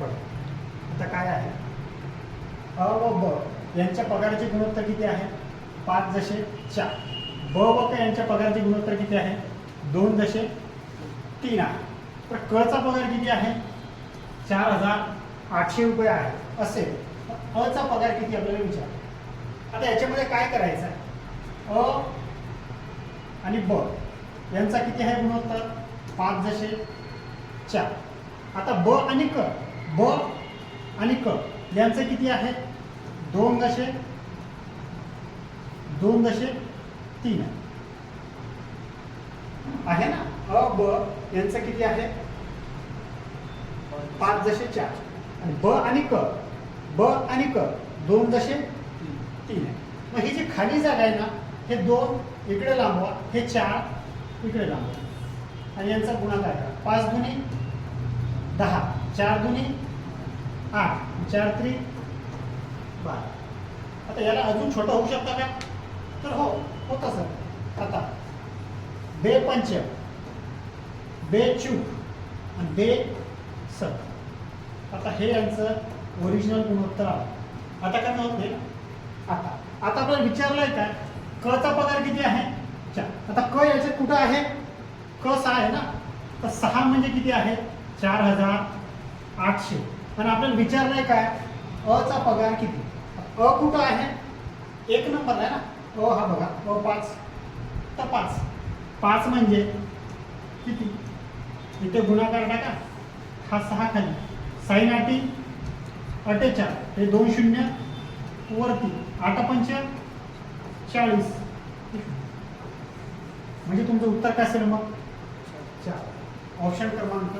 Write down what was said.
बरं आता काय आहे? अ व ब यांच्या पगाराचे गुणोत्तर किती आहे? पाच जसे चार. ब व क यांच्या पगाराचे गुणोत्तर किती आहे? दोन जसे तीन आहे. तर कचा पगार किती आहे? चार हजार आठशे रुपये आहे. असेल तर अचा पगार किती आपल्याला विचार. आता याच्यामध्ये काय करायचं आहे? अ आणि ब यांचा किती आहे गुणोत्तर? पाच जसे चार. आता ब आणि क ब आणि क. यांचे किती आहे? दोन दशे दोन दशे तीन आहे. ना? अ ब यांचं किती आहे? पाच दशे चार. आणि ब आणि क. ब आणि क. दोन दशे तीन आहे. मग ही जी खाली जागा आहे ना हे दोन इकडे लांबवा हे चार इकडे लांबवा. आणि यांचा गुणाकार करा. पाच गुणी दहा. चार दुनी आठ. चार त्रिक बारा. आता याला अजून छोटं होऊ शकतं का? तर हो होतं सर. आता बे पंच बे चू आणि बे सत. आता हे यांचं ओरिजिनल गुणोत्तर आता काय होते आता. आता आपल्याला विचारलंय काय कचा पगार किती आहे? चार. आता क याच्यात कुठं आहे? क सहा आहे ना? तर सहा म्हणजे किती आहे? चार हजार आठशे. आणि आपल्याला विचारलंय काय? अचा पगार किती? अ कुठं आहे? एक नंबर आहे ना? अ हा बघा. अ पाच. तर पाच. पाच म्हणजे किती? इथे गुणाकार टाका. हा सहा खाली. साईन आठी अठ्ठेचाळ हे दोन शून्य. वरती. आठ पंच चाळीस म्हणजे तुमचं उत्तर काय असेल मग? चार. ऑप्शन क्रमांक